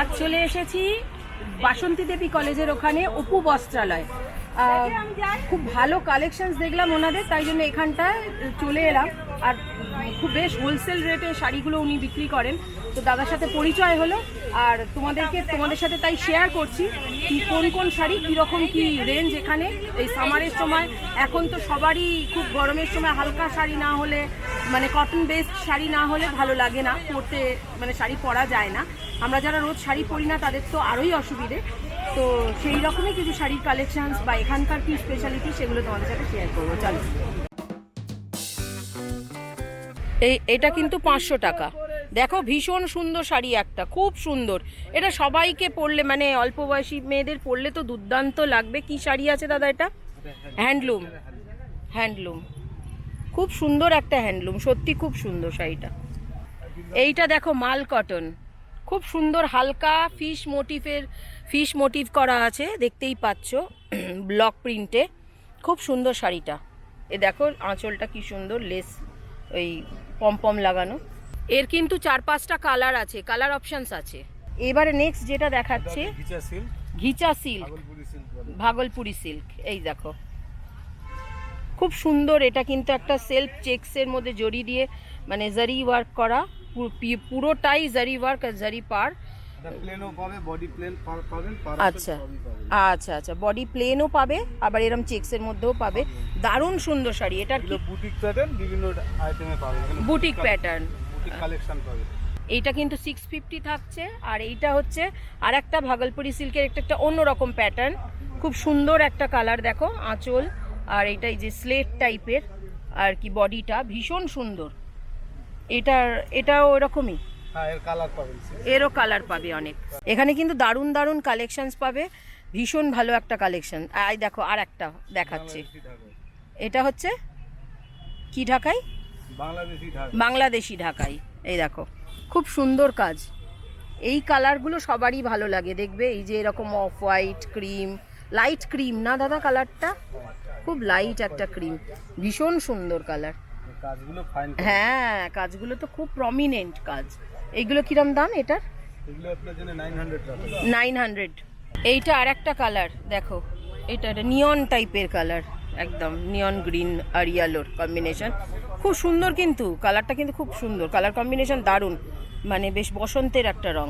আজ চলে এসেছি বাসন্তী দেবী কলেজের ওখানে অপু বস্ত্রালয়। খুব ভালো কালেকশনস দেখলাম ওনাদের, তাই জন্য এখানটায় চলে এলাম। আর খুব বেশ হোলসেল রেটে শাড়িগুলো উনি বিক্রি করেন। তো দাদার সাথে পরিচয় হলো, আর তোমাদেরকে, তোমাদের সাথে তাই শেয়ার করছি কি, কোন কোন শাড়ি, কীরকম, কি রেঞ্জ এখানে। এই সামারের সময় এখন তো সবারই খুব গরমের সময় হালকা শাড়ি না হলে মানে কটন বেসড শাড়ি না হলে ভালো লাগে না, পরতে মানে শাড়ি পরা যায় না। আমরা যারা রোজ শাড়ি পরি না, তাদের তো আরোই অসুবিধে। তো সেই রকমই কিছু শাড়ির কালেকশনস বা এখানকার কি স্পেশালিটি সেগুলো তোমাদের সাথে শেয়ার করব। চলো। এই, এটা কিন্তু পাঁচশো টাকা। দেখো ভীষণ সুন্দর শাড়ি একটা, খুব সুন্দর। এটা সবাইকে পরলে মানে অল্প বয়সী মেয়েদের পরলে তো দুর্দান্ত লাগবে। কি শাড়ি আছে দাদা এটা? হ্যান্ডলুম। হ্যান্ডলুম। খুব সুন্দর একটা হ্যান্ডলুম, সত্যি খুব সুন্দর শাড়িটা। এইটা দেখো মাল কটন। খুব সুন্দর, হালকা ফিশ মোটিভের ফিশ মোটিভ করা আছে, দেখতেই পাচ্ছ। ব্লক প্রিন্টে। খুব সুন্দর শাড়িটা। এ দেখো আঁচলটা কি সুন্দর, লেস, ওই পমপম লাগানো। এর কিন্তু চার পাঁচটা কালার আছে কালার অপশনস আছে। এবারে নেক্সট যেটা দেখাচ্ছে ঘিচা সিল্ক ভাগলপুরি সিল্ক এই দেখো। খুব সুন্দর এটা কিন্তু একটা সেলফ চেক্সের মধ্যে জড়ি দিয়ে মানে জারি ওয়ার্ক করা পুরোটাই জারি ওয়ার্ক আর জারি পার। প্লেনও পাবে বডি প্লেন পাবেন আচ্ছা। আচ্ছা আচ্ছা। বডি প্লেনও পাবে আবার এরম চেক্সের মধ্যেও পাবে। দারুণ সুন্দর শাড়ি। এটার কি? বুটিক প্যাটার্ন বিভিন্ন আইটেমে পাবে বুটিক প্যাটার্ন বুটিক কালেকশন পাবে এইটা কিন্তু সিক্স ফিফটি থাকছে আর এইটা হচ্ছে আর একটা ভাগলপুরি সিল্কের একটা একটা অন্যরকম প্যাটার্ন খুব সুন্দর একটা কালার দেখো আঁচল। আর এটা এই যে স্লেট টাইপের আর কি বডিটা ভীষণ সুন্দর। এটার এটাও ওরকমই হ্যাঁ এরও কালার পাবে অনেক। এখানে কিন্তু দারুণ দারুণ কালেকশনস পাবে। ভীষণ ভালো একটা কালেকশন আই দেখো আর একটা দেখাচ্ছে এটা হচ্ছে? কি ঢাকাই? বাংলাদেশি ঢাকা ঢাকাই। এই দেখো খুব সুন্দর কাজ। এই কালারগুলো সবারই ভালো লাগে দেখবে? এই যে এরকম off white cream light cream না দাদা কালারটা খুব লাইট একটা ক্রিম ভীষণ সুন্দর কালার হ্যাঁ কাজগুলো তো খুব প্রমিনেন্ট কাজ। এইগুলো কিরম দাম এটার? হান্ড্রেড নাইন হান্ড্রেড এইটা আর একটা কালার দেখো। এটা নিয়ন টাইপের কালার একদম নিয়ন গ্রিন আর ইয়েলোর কম্বিনেশন খুব সুন্দর কিন্তু কালারটা কিন্তু খুব সুন্দর। কালার কম্বিনেশন দারুণ। মানে বেশ বসন্তের একটা রং।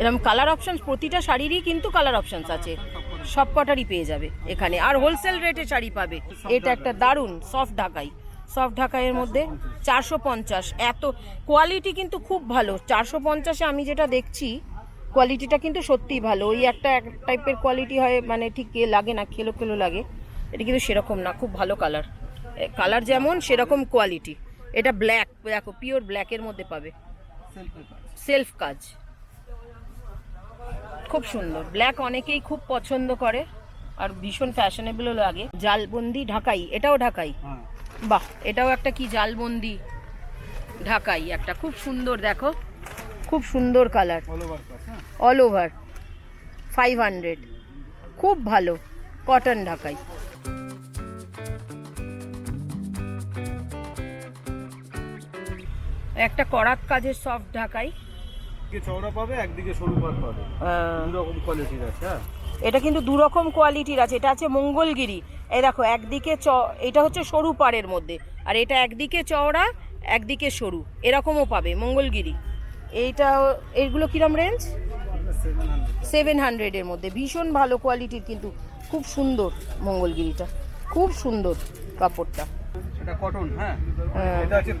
এরকম কালার অপশনস প্রতিটা শাড়িরই কিন্তু কালার অপশনস আছে। সব কটারই পেয়ে যাবে এখানে। আর হোলসেল রেটে শাড়ি পাবে। এটা একটা দারুণ সফট ঢাকাই। সফট ঢাকাইয়ের মধ্যে চারশো পঞ্চাশ। এত কোয়ালিটি কিন্তু খুব ভালো। চারশো পঞ্চাশে আমি যেটা দেখছি কোয়ালিটিটা কিন্তু সত্যিই ভালো। ওই একটা এক টাইপের কোয়ালিটি হয় মানে ঠিক লাগে না, খেলো খেলো লাগে। এটা কিন্তু সেরকম না, খুব ভালো কালার কালার যেমন, সেরকম কোয়ালিটি এটা ব্ল্যাক দেখো পিওর ব্ল্যাকের মধ্যে পাবে। সেলফ কাজ। খুব সুন্দর। ব্ল্যাক অনেকেই খুব পছন্দ করে। আর ভীষণ ফ্যাশনেবলও লাগে জালবন্দি ঢাকাই এটাও ঢাকাই। হ্যাঁ। বাহ এটাও একটা কি জালবন্দি ঢাকাই একটা খুব সুন্দর দেখো। খুব সুন্দর কালার অল ওভার হ্যাঁ। ফাইভ হান্ড্রেড খুব ভালো কটন ঢাকাই। একটা করাত কাজের সফট ঢাকাই। চওড়া পাবে একদিকে সরু পার পাবে। আহ, রকম কোয়ালিটির আছে হ্যাঁ। এটা কিন্তু দু রকম কোয়ালিটির আছে এটা আছে মঙ্গলগিরি। এই দেখো একদিকে চ এটা হচ্ছে সরু পাড়ের মধ্যে আর এটা একদিকে চওড়া একদিকে সরু এরকমও পাবে মঙ্গলগিরি। এইটা এইগুলো কিরম রেঞ্জ সেভেন হান্ড্রেডের মধ্যে ভীষণ ভালো কোয়ালিটির কিন্তু খুব সুন্দর মঙ্গলগিরিটা খুব সুন্দর কাপড়টা। এটা কটন হ্যাঁ? হ্যাঁ। এটা হচ্ছে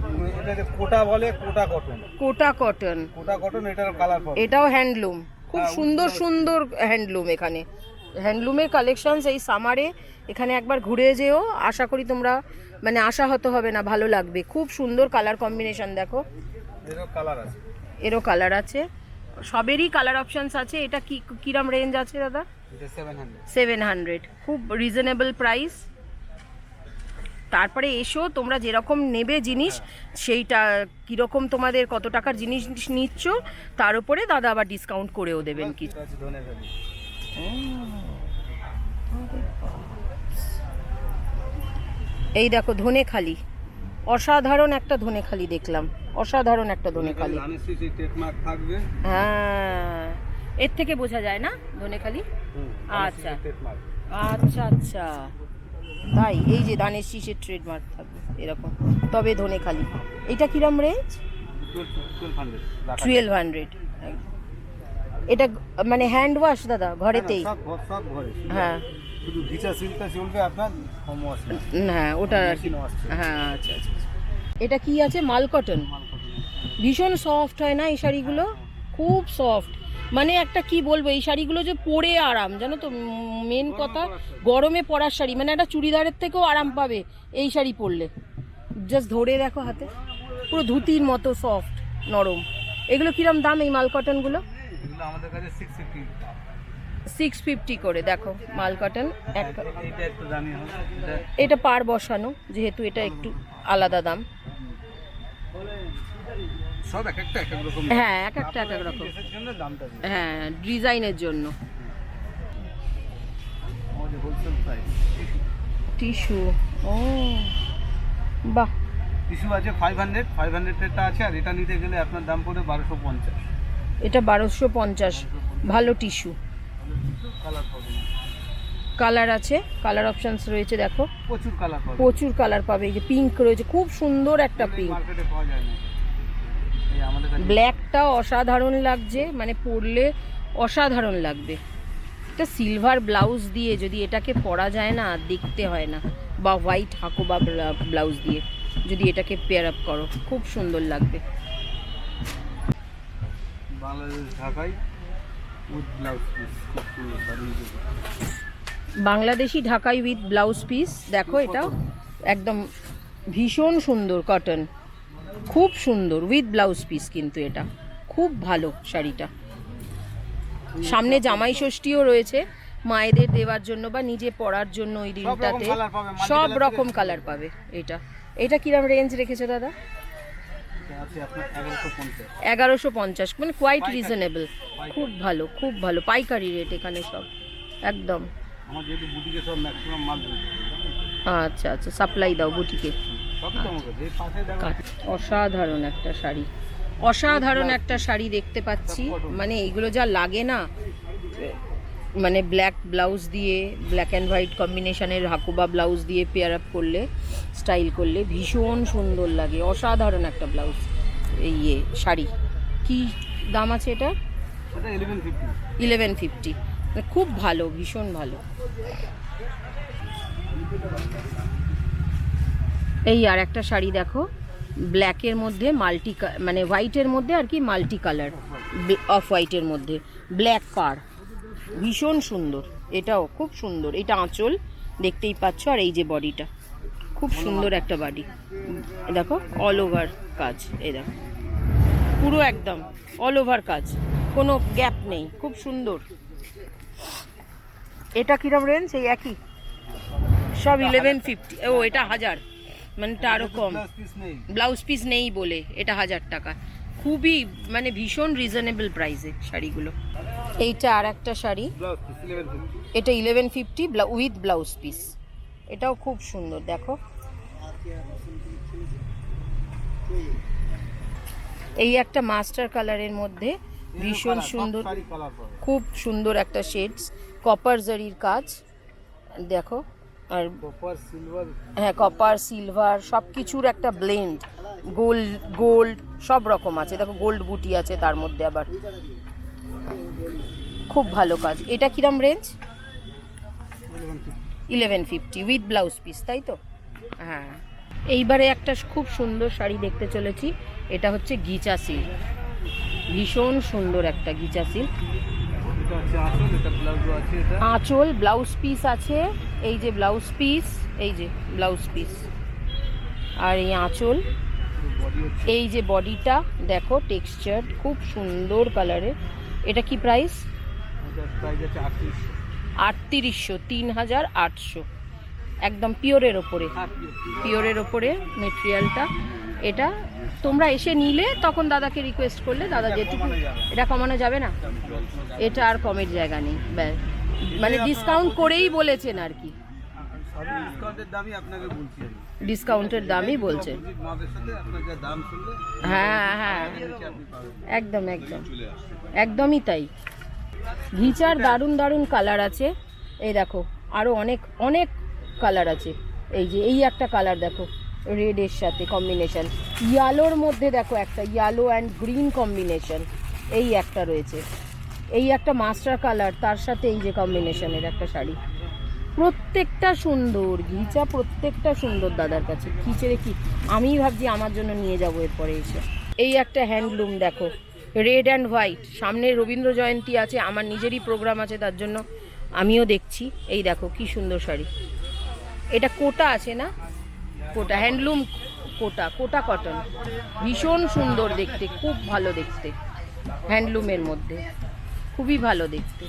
এটা কোটা বলে Kota cotton Kota cotton Kota cotton এটার কালার এটাও হ্যান্ডলুম খুব হ্যাঁ, সুন্দর সুন্দর হ্যান্ডলুম এখানে। হ্যান্ডলুমের কালেকশনস এই সামারে এখানে একবার ঘুরে যেও। আশা করি তোমরা মানে আশা হতে হবে না ভালো লাগবে। খুব সুন্দর কালার কম্বিনেশন দেখো। এরও কালার আছে। এরও কালার আছে। সবেরই কালার অপশনস আছে। এটা কি কিরম রেঞ্জ আছে দাদা? সেভেন হান্ড্রেড খুব রিজনেবল প্রাইস তারপরে এসো তোমরা যেরকম নেবে জিনিস সেইটা কীরকম তোমাদের কত টাকার জিনিস নিচ্ছ তার উপরে দাদা আবার ডিসকাউন্ট করেও দেবেন কি ধনে ভ্যালি এই দেখো ধনেখালি অসাধারণ একটা ধনেখালি দেখলাম। অসাধারণ একটা টেকমার্ক থাকবে। হ্যাঁ এর থেকে বোঝা যায় না ধনেখালি হুম আচ্ছা। আচ্ছা আচ্ছা। তাই এই যে দানের শীষের ট্রেডমার্ক থাকবে এরকম। তবে ধনেখালি। এটা কিরম রেঞ্জ টুয়েলভ হান্ড্রেড এটা মানে হ্যান্ড ওয়াশ দাদা ঘরেতেই? হ্যাঁ। হ্যাঁ ওটা হ্যাঁ আচ্ছা আচ্ছা আচ্ছা। এটা কি আছে? মাল মাল কটন। ভীষণ সফট হয় না এই শাড়িগুলো? খুব সফট মানে একটা কি বলব এই শাড়িগুলো যে পরে আরাম জানো তো মেন কথা গরমে পরার শাড়ি মানে একটা চুড়িদারের থেকেও আরাম পাবে এই শাড়ি পরলে। জাস্ট ধরে দেখো হাতে পুরো ধুতির মতো সফট নরম। এগুলো কিরম দাম এই মাল কটনগুলো এগুলো আমাদের কাছে সিক্স ফিফটি সিক্স ফিফটি করে দেখো মাল কটন এক এটা পার বসানো যেহেতু এটা একটু আলাদা দাম। সব এক একটা এক এক রকম। হ্যাঁ এক একটা এক এক রকম। হ্যাঁ ডিজাইনের জন্য। টিস্যু। ও বাহ। টিস্যু আছে ফাইভ হান্ড্রেড ফাইভ হান্ড্রেডেরটা আছে আর এটা নিতে গেলে আপনার দাম পড়বে বারোশো পঞ্চাশ। এটা বারোশো পঞ্চাশ। ভালো টিস্যু। কালার আছে কালার অপশনস রয়েছে দেখো। প্রচুর কালার প্রচুর কালার পাবে এই যে পিঙ্ক রয়েছে খুব সুন্দর একটা পিঙ্ক মার্কেটে পাওয়া যায় না। ব্ল্যাকটা অসাধারণ লাগছে মানে পরলে অসাধারণ লাগবে। এটা সিলভার ব্লাউজ দিয়ে যদি এটাকে পরা যায় না দেখতে হয় না বা হোয়াইট হাকো বা ব্লাউজ দিয়ে যদি এটাকে পেয়ার আপ করো খুব সুন্দর লাগবে। বাংলাদেশি ঢাকাই উইথ ব্লাউজ পিস দেখো এটা একদম ভীষণ সুন্দর কটন খুব সুন্দর উইথ ব্লাউজ পিস কিন্তু এটা। খুব ভালো শাড়িটা। সামনে জামাই ষষ্ঠীও রয়েছে মায়েদের দেওয়ার জন্য বা নিজে পরার জন্য ওই দিনটাতে। সব রকম কালার পাবে এটা। এটা কিরম রেঞ্জ রেখেছে দাদা? এগারোশো পঞ্চাশ। মানে কোয়াইট। রিজনেবল খুব ভালো খুব ভালো। পাইকারি রেট এখানে সব একদম। আচ্ছা আচ্ছা সাপ্লাই দাও বুটিকে। অসাধারণ একটা শাড়ি। অসাধারণ একটা শাড়ি দেখতে পাচ্ছি। মানে এইগুলো যা লাগে না মানে ব্ল্যাক ব্লাউজ দিয়ে ব্ল্যাক অ্যান্ড হোয়াইট কম্বিনেশনের হাকুবা ব্লাউজ দিয়ে পেয়ার আপ করলে স্টাইল করলে ভীষণ সুন্দর লাগে। অসাধারণ একটা ব্লাউজ এই ইয়ে শাড়ি। কি দাম আছে এটা? এটা ইলেভেন ফিফটি ইলেভেন ফিফটি খুব ভালো ভীষণ ভালো। এই আর একটা শাড়ি দেখো ব্ল্যাকের মধ্যে মাল্টি মানে হোয়াইটের মধ্যে আর কি মাল্টি কালার অফ হোয়াইটের মধ্যে। ব্ল্যাক পার, ভীষণ সুন্দর, এটাও খুব সুন্দর। এটা আঁচল, দেখতেই পাচ্ছ, আর এই যে বডিটা খুব সুন্দর একটা বডি দেখো অল ওভার কাজ, এই দেখো। পুরো একদম অল ওভার কাজ, কোনো গ্যাপ নেই, খুব সুন্দর। এটা কীরকম রেঞ্জ এই একই? সব ইলেভেন ফিফটি ও, এটা হাজার। মানে আরও কম। ব্লাউজ পিস নেই। বলে এটা হাজার টাকা। খুবই মানে ভীষণ রিজনেবল প্রাইসে শাড়িগুলো। এইটা আর একটা শাড়ি। এটা eleven fifty with blouse piece এটাও খুব সুন্দর দেখো। এই একটা মাস্টার কালারের মধ্যে ভীষণ সুন্দর খুব সুন্দর একটা শেডস কপার জারির কাজ। দেখো। আর কপার সিলভার হ্যাঁ কপার সিলভার সব কিছুর একটা ব্লেন্ড গোল্ড গোল্ড সব রকম আছে। দেখো গোল্ড বুটি আছে তার মধ্যে আবার। খুব ভালো কাজ। এটা কিরম range eleven fifty with blouse piece তাই তো? হ্যাঁ। এইবারে একটা খুব সুন্দর শাড়ি দেখতে চলেছি। এটা হচ্ছে গিচা সিল্ক ভীষণ সুন্দর একটা গিচা সিল্ক আঁচল ব্লাউজ পিস আছে এই যে ব্লাউজ পিস এই যে ব্লাউজ পিস আর এই আঁচল এই যে বডিটা দেখো টেক্সচার খুব সুন্দর কালারের এটা কি প্রাইস এটার আটত্রিশশো। তিন হাজার আটশো। একদম পিওরের ওপরে। পিওরের ওপরে মেটেরিয়ালটা এটা তোমরা এসে নিলে তখন দাদাকে রিকোয়েস্ট করলে দাদা যেটুকু এটা কমানো যাবে না? এটা আর কমের জায়গা নেই মানে ডিসকাউন্ট করেই বলেছেন আর কি। ডিসকাউন্টের দামই বলছি হ্যাঁ হ্যাঁ। একদম একদম। একদমই তাই। ঘিচার দারুণ দারুণ কালার আছে। এই দেখো আরও অনেক অনেক কালার আছে। এই যে এই একটা কালার দেখো। রেডের সাথে কম্বিনেশন ইয়ালোর মধ্যে দেখো একটা ইয়েলো অ্যান্ড গ্রিন কম্বিনেশন এই একটা রয়েছে। এই একটা মাস্টার কালার তার সাথে এই যে কম্বিনেশনের একটা শাড়ি। প্রত্যেকটা সুন্দর ঘিচা প্রত্যেকটা সুন্দর দাদার কাছে। খিচেড়ে কি? আমি ভাবছি আমার জন্য নিয়ে যাব এরপরে এসে। এই একটা হ্যান্ডলুম দেখো। রেড অ্যান্ড হোয়াইট সামনে রবীন্দ্র জয়ন্তী আছে, আমার নিজেরই প্রোগ্রাম আছে, তার জন্য আমিও দেখছি। এই দেখো কি সুন্দর শাড়ি। এটা কোটা আছে না? Kota handloom Kota Kota cotton. ভীষণ সুন্দর দেখতে খুব ভালো দেখতে হ্যান্ডলুমের মধ্যে। খুবই ভালো দেখতে।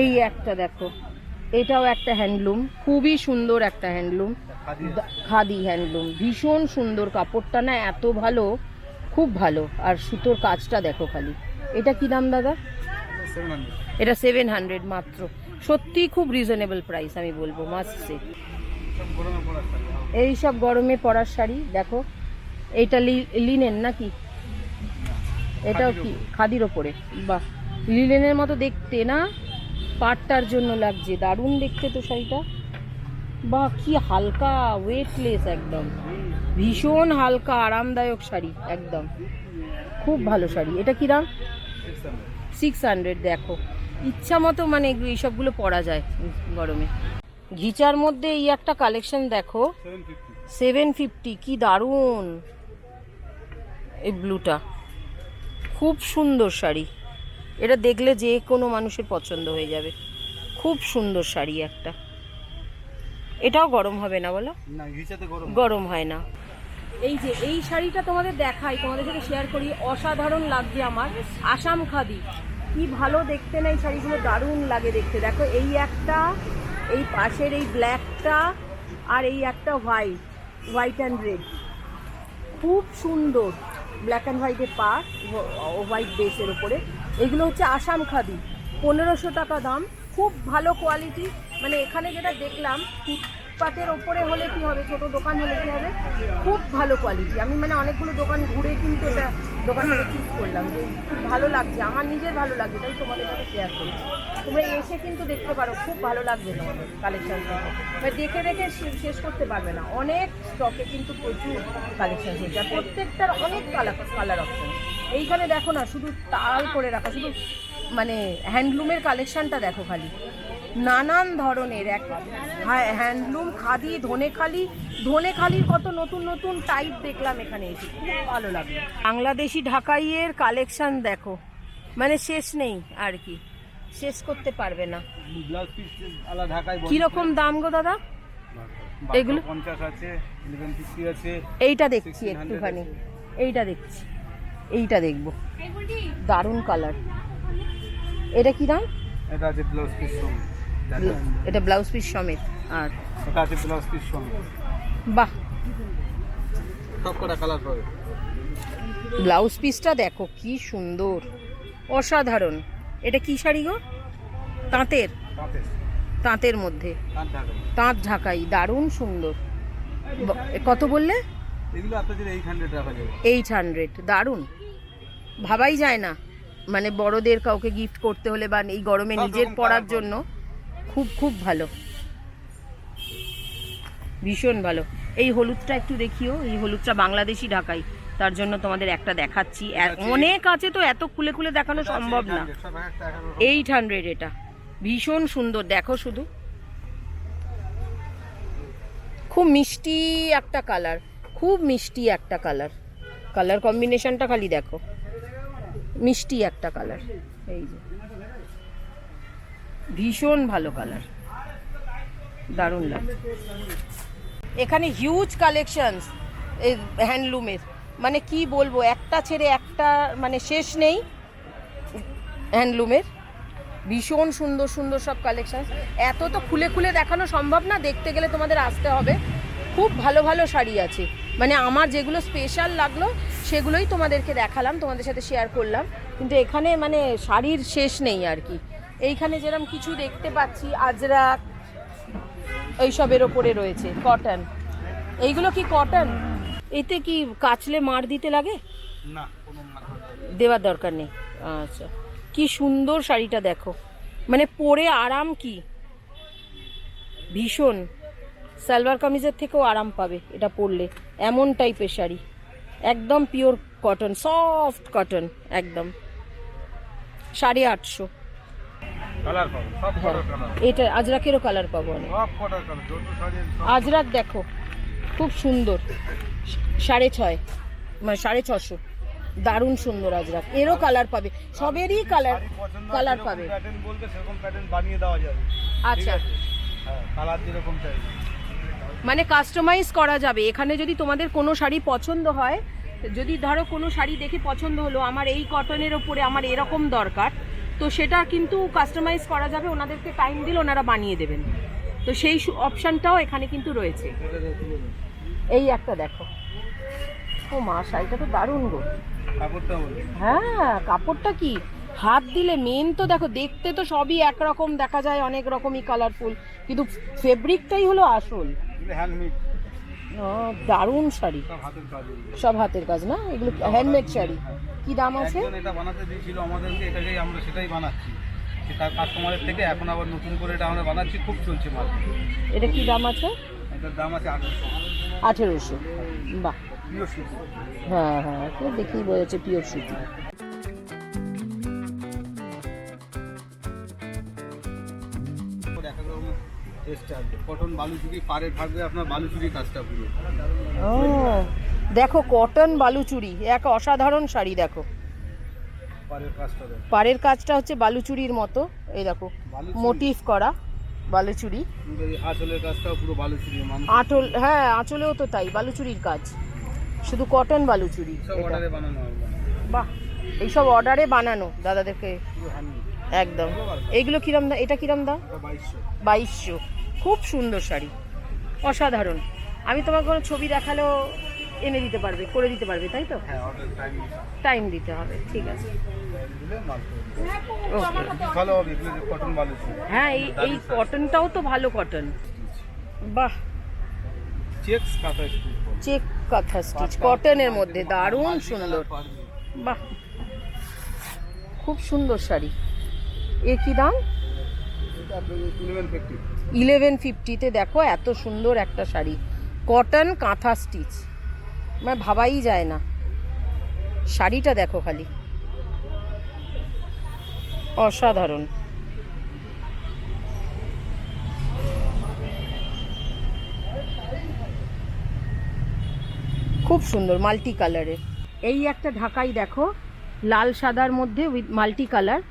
এই একটা দেখো এটাও একটা হ্যান্ডলুম খুবই সুন্দর একটা হ্যান্ডলুম খাদি হ্যান্ডলুম। ভীষণ সুন্দর কাপড়টা না এত ভালো খুব ভালো। আর সুতোর কাজটা দেখো খালি। এটা কি দাম দাদা? এটা সেভেন হান্ড্রেড মাত্র। সত্যি খুব রিজনেবল প্রাইস আমি বলব মাস্ট এই সব গরমে পরার শাড়ি, দেখো। এইটা লিনেন নাকি? এটাও কি? খাদির ওপরে। বাহ। লিনেনের মতো দেখতে না? পাটটার জন্য লাগছে। দারুণ দেখতে তো শাড়িটা। বাহ, কি হালকা ওয়েটলেস একদম। ভীষণ হালকা, আরামদায়ক শাড়ি, একদম। খুব ভালো শাড়ি। এটা কি দাম? সিক্স হান্ড্রেড দেখো। ইচ্ছা মতো মানে এইসবগুলো পরা যায় গরমে। ঘিচার মধ্যে এই একটা কালেকশন দেখো। সেভেন ফিফটি কি দারুণ। এই ব্লুটা খুব সুন্দর শাড়ি। এটা দেখলে যে কোনো মানুষের পছন্দ হয়ে যাবে। খুব সুন্দর শাড়ি একটা। এটাও গরম হবে না বলো? গরম গরম হয় না। এই যে এই শাড়িটা তোমাদের দেখাই তোমাদের সাথে শেয়ার করি। অসাধারণ লাগছে আমার। আসাম খাদি। কি ভালো দেখতে না এই শাড়িগুলো দারুণ লাগে দেখতে। দেখো এই একটা এই পাশের এই ব্ল্যাকটা আর এই একটা হোয়াইট হোয়াইট অ্যান্ড রেড খুব সুন্দর ব্ল্যাক অ্যান্ড হোয়াইটের পার হোয়াইট বেসের ওপরে এগুলো হচ্ছে আসাম খাদি, পনেরোশো টাকা দাম। খুব ভালো কোয়ালিটি মানে এখানে যেটা দেখলাম ফুটপাতের ওপরে হলে কি হবে? ছোট দোকান হলে কি হবে? খুব ভালো কোয়ালিটি আমি মানে অনেকগুলো দোকান ঘুরে কিন্তু এটা দোকান থেকে চুজ করলাম যে খুব ভালো লাগছে। আমার নিজের ভালো লাগছে, তাই তোমাদের সাথে শেয়ার করি তোমরা এসে কিন্তু দেখতে পারো, খুব ভালো লাগবে তোমাদের কালেকশন দেখে দেখে শে- শেষ করতে পারবে না। অনেক স্টকে কিন্তু প্রচুর কালেকশন হয়েছে। আর প্রত্যেকটার অনেক কালার কালার অপশন এইখানে দেখো না, শুধু তাল করে রাখা, শুধু মানে হ্যান্ডলুমের কালেকশনটা দেখো খালি। নানান ধরনের এক হ্যাঁ, হ্যান্ডলুম খাদি ধনেখালি। ধনেখালির কত নতুন নতুন টাইপ দেখলাম এখানে এসে। খুব ভালো লাগল বাংলাদেশি ঢাকাইয়ের কালেকশন দেখো। মানে শেষ নেই আর কি। শেষ করতে পারবে না। কীরকম দাম গো দাদা? এগুলো? পঞ্চাশ আছে আছে এইটা দেখছি একটুখানি। এইটা দেখছি। এইটা দেখব। দারুণ কালার এটা কি দাম? এটা আছে ব্লাউজ পিস এটা ব্লাউজ পিস সমেত আর এটা আছে ব্লাউজ পিস সঙ্গে বাহ। সব কটা কালার পাবে। ব্লাউজ পিসটা দেখো কি সুন্দর। অসাধারণ। এটা কি শাড়ি গো? তাঁতের। তাঁতের। মধ্যে। তাঁত ঢাকাই। দারুণ সুন্দর। কত বললে? এইট হান্ড্রেড দারুণ। ভাবাই যায় না। মানে বড়দের কাউকে গিফট করতে হলে বা এই গরমে নিজের পরার জন্য। খুব খুব ভালো। ভীষণ ভালো। এই হলুদটা একটু দেখিও এই হলুদটা বাংলাদেশি ঢাকাই। তার জন্য তোমাদের একটা দেখাচ্ছি। অনেক আছে তো এত খুলে খুলে দেখানো সম্ভব না। এইট হান্ড্রেড এটা। ভীষণ সুন্দর দেখো শুধু। খুব মিষ্টি একটা কালার খুব মিষ্টি একটা কালার। কালার কম্বিনেশনটা খালি দেখো। মিষ্টি একটা কালার। এই যে। ভীষণ ভালো কালার দারুণ লাগছে। এখানে হিউজ কালেকশনস হ্যান্ডলুমের মানে কি বলব, একটা ছেড়ে একটা মানে শেষ নেই হ্যান্ডলুমের ভীষণ সুন্দর সুন্দর সব কালেকশন এত তো খুলে খুলে দেখানো সম্ভব না, দেখতে গেলে তোমাদের আসতে হবে। খুব ভালো ভালো শাড়ি আছে। মানে আমার যেগুলো স্পেশাল লাগল, সেগুলোই তোমাদেরকে দেখালাম, তোমাদের সাথে শেয়ার করলাম। কিন্তু এখানে মানে শাড়ির শেষ নেই আর কি। এইখানে যেরকম কিছু দেখতে পাচ্ছি আজরাক এইসবের ওপরে রয়েছে কটন এইগুলো কি কটন এতে কি কাচলে মার দিতে লাগে? না না। দেওয়ার দরকার নেই। আচ্ছা কি সুন্দর শাড়িটা দেখো। মানে পরে আরাম কি? ভীষণ। সালোয়ার কামিজের থেকেও আরাম পাবে এটা পরলে এমন টাইপের শাড়ি। একদম পিওর কটন সফট কটন একদম। সাড়ে আটশো। কালার পাবো সব কটার কালার এটা আজরাকেরও কালার পাবো আমি। সব কটার কালার যত শাড়ি আজরাক দেখো খুব সুন্দর। সাড়ে ছয় মানে সাড়ে ছশো। দারুণ সুন্দর আজরাক এরও কালার পাবে। সবেরই কালার কালার পাবে। প্যাটার্ন বলবে সেরকম প্যাটার্ন বানিয়ে দেওয়া যাবে। আচ্ছা। হ্যাঁ কালার যেরকম চাই। মানে কাস্টমাইজ করা যাবে। এখানে যদি তোমাদের কোনো শাড়ি পছন্দ হয় যদি ধরো কোনো শাড়ি দেখে পছন্দ হলো আমার এই কটনের ওপরে আমার এরকম দরকার তো সেটা কিন্তু কাস্টমাইজ করা যাবে ওনাদেরকে টাইম দিলে ওনারা বানিয়ে দেবেন। তো সেই অপশানটাও এখানে কিন্তু রয়েছে। এই একটা দেখো। ও মা শাড়িটা তো দারুণ গো। হ্যাঁ কাপড়টা কি? হাত দিলে মেন তো দেখো দেখতে তো সবই একরকম দেখা যায় অনেক রকমই কালারফুল কিন্তু ফেব্রিকটাই হলো আসল। হ্যান্ডমেড দারুণ শাড়ি। সব হাতের কাজ। না? এগুলো হ্যান্ডমেড শাড়ি। কি দাম আছে? একজন এটা বানাতে দিয়েছিল আমাদেরকে এটাকেই আমরা সেটাই বানাচ্ছি। সেটা কাস্টমারের থেকে এখন আবার নতুন করে এটা আমরা বানাচ্ছি খুব চলছে মার্কেট এটা কি দাম আছে? এটার দাম আছে আঠারোশো। আঠেরোশো। বাহ। প্রিয় সুতো। হ্যাঁ হ্যাঁ দেখেই বোঝা যাচ্ছে পিওর সুতি। কটন বালুচুরি পাড়ে থাকবে আপনার বালুচুরি কাজটা পুরো। ও। দেখো কটন বালুচুরি এক অসাধারণ শাড়ি দেখো। পাড়ের কাজটা হচ্ছে বালুচুরির মতো এই দেখো মোটিভ করা বালুচুরি আঁচল হ্যাঁ আঁচলেও তো তাই বালুচুরির কাজ। শুধু কটন বালুচুরি বাহ এইসব অর্ডারে বানানো দাদাদেরকে। একদম। এইগুলো কিরম দা এটা কিরম বাইশশো। বাইশশো। খুব সুন্দর শাড়ি অসাধারণ। আমি তোমাকে কোনো ছবি দেখালেও এনে দিতে পারবে করে দিতে পারবে তাই তো? হ্যাঁ টাইম টাইম দিতে হবে। ঠিক আছে। দিলে মাল করে দেবে। ওকে ভালো হবে এগুলো যে কটন বালুচুরি হ্যাঁ এই এই কটনটাও তো ভালো কটন বাহ। চেক কাঁথা স্টিচ কটনের মধ্যে দারুণ সুন্দর। বাহ। খুব সুন্দর শাড়ি। এ কি দাম? এটা আপনাদের 1150 ইলেভেন ফিফটিতে দেখো এত সুন্দর একটা শাড়ি। কটন কাঁথা স্টিচ মানে ভাবাই যায় না। শাড়িটা দেখো খালি। অসাধারণ। খুব সুন্দর মাল্টি কালারের এই একটা ঢাকাই দেখো, লাল সাদার মধ্যে উইথ মাল্টি কালার।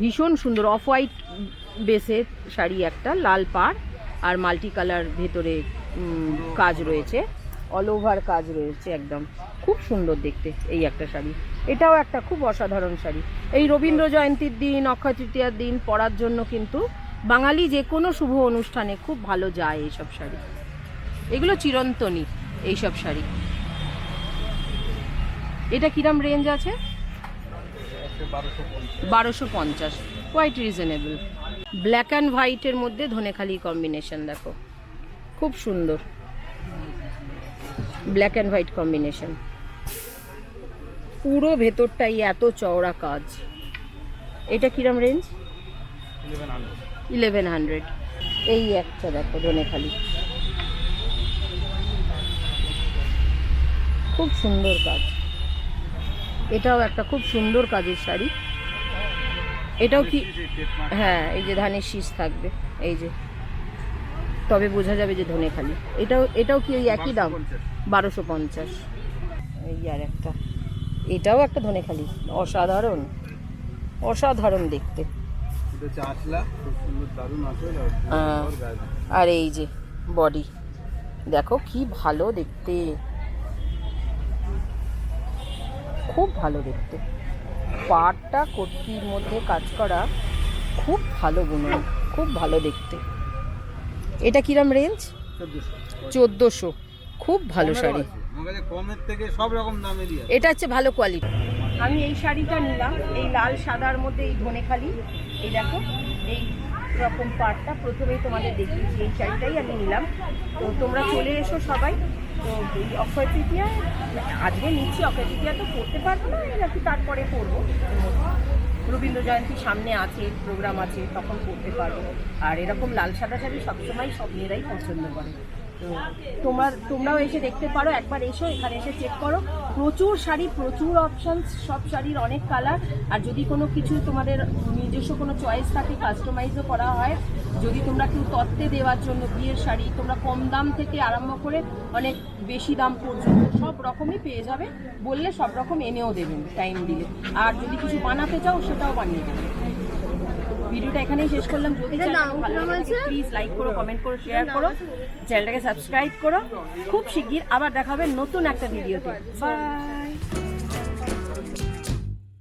ভীষণ সুন্দর অফ হোয়াইট বেসের শাড়ি একটা, লাল পাড় আর মাল্টি কালার ভেতরে কাজ রয়েছে। অল ওভার কাজ রয়েছে একদম। খুব সুন্দর দেখতে এই একটা শাড়ি। এটাও একটা খুব অসাধারণ শাড়ি। এই রবীন্দ্র জয়ন্তীর দিন, অক্ষয় তৃতীয়ার দিন পরার জন্য কিন্তু বাঙালি যে কোনো শুভ অনুষ্ঠানে খুব ভালো যায় এইসব শাড়ি। এগুলো চিরন্তনী এইসব শাড়ি। এটা কিরম রেঞ্জ আছে? আছে 1250 বারোশো পঞ্চাশ। কোয়াইট রিজনেবল ব্ল্যাক অ্যান্ড হোয়াইটের মধ্যে ধনেখালি কম্বিনেশন দেখো। খুব সুন্দর। ব্ল্যাক অ্যান্ড হোয়াইট কম্বিনেশন পুরো ভেতরটাই এত চওড়া কাজ। এটা কিরম রেঞ্জ ইলেভেন হান্ড্রেড এই একটা দেখো ধনেখালি খুব সুন্দর কাজ। এটাও একটা খুব সুন্দর কাজের শাড়ি। এটাও কি হ্যাঁ এই যে ধানের শীষ থাকবে। এই যে। তবে বোঝা যাবে যে ধনে খালি এটাও এটাও কি ওই একই দাম? বারোশো পঞ্চাশ। এই আর একটা। এটাও একটা ধনে খালি অসাধারণ। অসাধারণ দেখতে। আর এই যে বডি। দেখো কি ভালো দেখতে। খুব ভালো দেখতে। পাটটা কটকির মধ্যে কাজ করা খুব ভালো গুণ খুব ভালো দেখতে। এটা কিরম রেঞ্জ চোদ্দোশো। খুব ভালো শাড়ি। থেকে সব রকম এটা হচ্ছে ভালো কোয়ালিটি আমি এই শাড়িটা নিলাম এই লাল সাদার মধ্যে এই ধনেখালি। এই দেখো এই রকম পার্টটা প্রথমেই তোমাদের দেখিয়েছি। এই শাড়িটাই আমি নিলাম। তো তোমরা চলে এসো সবাই। তো এই অক্ষয় তৃতীয়া আজকে নিচ্ছি অক্ষয় তৃতীয়া তো পড়তে পারব না নাকি তারপরে পড়ব পুরো রবীন্দ্র জয়ন্তী সামনে আছে প্রোগ্রাম আছে, তখন করতে পারো আর এরকম লাল সাদা শাড়ি সবসময় সব মেয়েরাই পছন্দ করে। তো তোমার, তোমরাও এসে দেখতে পারো, একবার এসো, এখানে এসে চেক করো। প্রচুর শাড়ি, প্রচুর অপশানস সব শাড়ির অনেক কালার আর যদি কোনো কিছু তোমাদের নিজস্ব কোনো চয়েস থাকে কাস্টমাইজও করা হয়। যদি তোমরা কেউ তত্ত্বে দেওয়ার জন্য বিয়ের শাড়ি তোমরা কম দাম থেকে আরম্ভ করে অনেক বেশি দাম পর্যন্ত সব রকমই পেয়ে যাবে বললে সব রকম এনেও দেবেন টাইম দিলে আর যদি কিছু বানাতে চাও সেটাও বানিয়ে দেবেন। ভিডিওটা এখানেই শেষ করলাম। যদি ভালো লাগে প্লিজ লাইক করো কমেন্ট করো শেয়ার করো। চ্যানেলটাকে সাবস্ক্রাইব করো। খুব শিগগির আবার দেখা হবে নতুন একটা ভিডিওতে বাই